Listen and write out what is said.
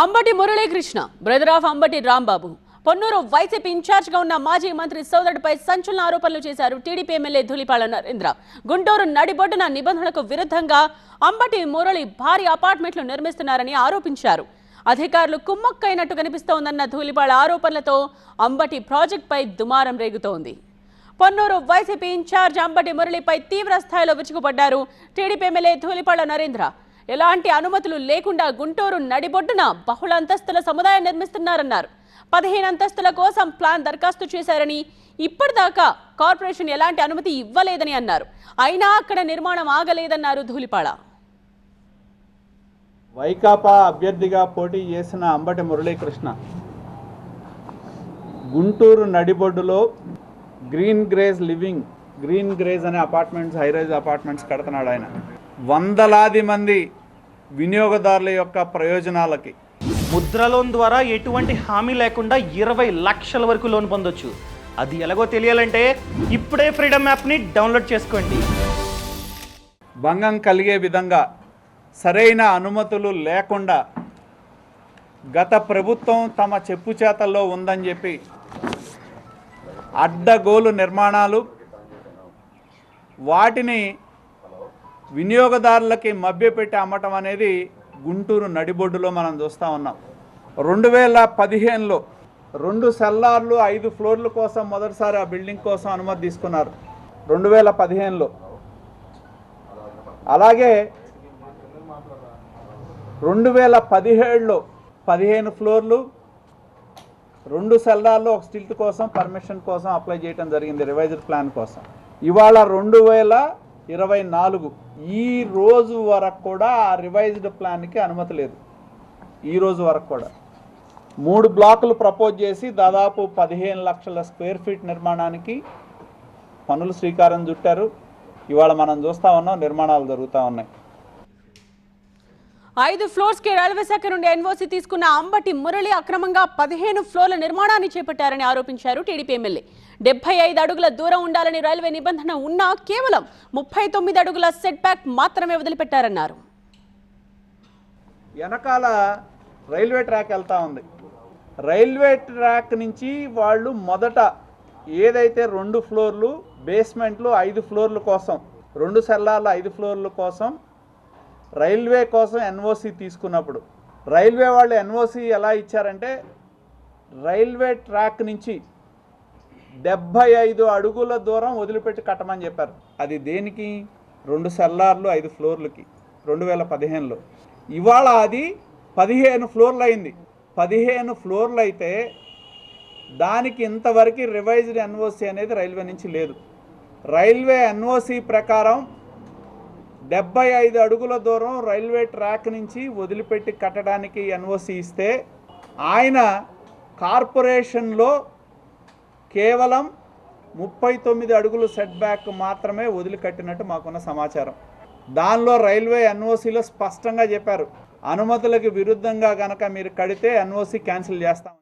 Ambati Muralikrishna brother of Ambati Rambabu. Ponnuru YCP ఇన్ఛార్జ్గా ఉన్న మాజీ మంత్రి సోదరుడిపై సంచలన ఆరోపణలు చేశారు టీడీపీ ఎమ్మెల్యే ధూళిపాళ నరేంద్ర. గుంటూరు నడిబొడ్డున నిబంధనలకు విరుద్ధంగా అంబటి మురళి భారీ అపార్ట్మెంట్లు నిర్మిస్తున్నారని ఆరోపించారు. అధికారులు కుమ్మక్కైనట్టు కనిపిస్తోందన్న ధూళిపాళ ఆరోపణలతో అంబటి ప్రాజెక్టుపై దుమారం రేగుతోంది. పొన్నూరు వైసీపీ ఇన్ఛార్జ్ అంబటి మురళిపై తీవ్ర స్థాయిలో విరుచుకుపడ్డారు టీడీపీ ఎమ్మెల్యే ధూళిపాళ నరేంద్ర. ఎలాంటి అనుమతులు లేకుండా గుంటూరు నడిబొడ్డున బహుళ అంతస్తుల సముదాయం నిర్మిస్తున్నారన్నారు. పదిహేను అంతస్తుల కోసం ప్లాన్ దరఖాస్తు చేశారని ఇప్పటిదాకా కార్పొరేషన్ ఎలాంటి అనుమతి ఇవ్వలేదని అన్నారు. అయినా అక్కడ నిర్మాణం ఆగలేదన్నారు ధూళిపాళ. వైకాపా అభ్యర్థిగా పోటీ చేసిన Ambati Muralikrishna Guntur నడిబొడ్డులో green grace living green grace అనే అపార్ట్మెంట్స్ హైరైజ్ అపార్ట్మెంట్స్ కడుతున్నాడు ఆయన. వందలాది మంది వినియోగదారుల యొక్క ప్రయోజనాలకి. ముద్ర లోన్ ద్వారా ఎటువంటి హామీ లేకుండా ఇరవై లక్షల వరకు లోన్ పొందొచ్చు. అది ఎలాగో తెలియాలంటే ఇప్పుడే ఫ్రీడమ్ యాప్ని డౌన్లోడ్ చేసుకోండి. భంగం కలిగే విధంగా సరైన అనుమతులు లేకుండా గత ప్రభుత్వం తమ చెప్పు చేతల్లో ఉందని చెప్పి అడ్డగోలు నిర్మాణాలు వాటిని వినియోగదారులకి మభ్యపెట్టి అమ్మటం అనేది గుంటూరు నడిబొడ్డులో మనం చూస్తూ ఉన్నాం. రెండు వేల పదిహేనులో రెండు సెల్లార్లు ఐదు ఫ్లోర్ల కోసం మొదటిసారి ఆ బిల్డింగ్ కోసం అనుమతి తీసుకున్నారు. రెండు వేల పదిహేనులో. అలాగే రెండు వేల పదిహేడులో పదిహేను ఫ్లోర్లు రెండు సెల్లార్లు ఒక స్టిల్ట్ కోసం పర్మిషన్ కోసం అప్లై చేయడం జరిగింది రివైజ్డ్ ప్లాన్ కోసం. ఇవాళ రెండు వేల ఇరవై నాలుగు. ఈ రోజు వరకు కూడా ఆ రివైజ్డ్ ప్లాన్కి అనుమతి లేదు. ఈ రోజు వరకు కూడా. మూడు బ్లాకులు ప్రపోజ్ చేసి దాదాపు పదిహేను లక్షల స్క్వేర్ ఫీట్ నిర్మాణానికి పనులు శ్రీకారం చుట్టారు. ఇవాళ మనం చూస్తూ ఉన్నాం నిర్మాణాలు జరుగుతూ ఉన్నాయి. ఐదు ఫ్లోర్స్కి రైల్వే శాఖ నుండి ఎన్ఓసి తీసుకున్న అంబటి మురళి అక్రమంగా పదిహేను ఫ్లోర్ల నిర్మాణాన్ని చేపట్టారని ఆరోపించారు టీడీపీ ఎమ్మెల్యే. డెబ్బై ఐదు అడుగుల దూరం ఉండాలని రైల్వే నిబంధన ఉన్నా కేవలం ముప్పై తొమ్మిది అడుగుల సెట్ బ్యాక్ మాత్రమే వదిలిపెట్టారన్నారు. వెనకాల రైల్వే ట్రాక్ వెళ్తా ఉంది. రైల్వే ట్రాక్ నుంచి వాళ్ళు మొదట ఏదైతే రెండు ఫ్లోర్లు బేస్మెంట్లు ఐదు ఫ్లోర్ల కోసం రెండు సెల్లార్ల ఐదు ఫ్లోర్ల కోసం రైల్వే కోసం ఎన్ఓసి తీసుకున్నప్పుడు రైల్వే వాళ్ళు ఎన్ఓసి ఎలా ఇచ్చారంటే రైల్వే ట్రాక్ నుంచి డెబ్భై ఐదు అడుగుల దూరం వదిలిపెట్టి కట్టమని చెప్పారు. అది దేనికి? రెండు సెల్లార్లు ఐదు ఫ్లోర్లకి. రెండు వేల పదిహేనులో. ఇవాళ అది పదిహేను ఫ్లోర్లు అయింది. పదిహేను ఫ్లోర్లు అయితే దానికి ఇంతవరకు రివైజ్డ్ ఎన్ఓసి అనేది రైల్వే నుంచి లేదు. రైల్వే ఎన్ఓసి ప్రకారం డెబ్బై ఐదు అడుగుల దూరం రైల్వే ట్రాక్ నుంచి వదిలిపెట్టి కట్టడానికి ఎన్ఓసి ఇస్తే ఆయన కార్పొరేషన్లో కేవలం ముప్పై తొమ్మిది అడుగులు సెట్ బ్యాక్ మాత్రమే వదిలికట్టినట్టు మాకున్న సమాచారం. దానిలో రైల్వే ఎన్ఓసిలో స్పష్టంగా చెప్పారు. అనుమతులకు విరుద్ధంగా కనుక మీరు కడితే ఎన్ఓసి క్యాన్సిల్ చేస్తాం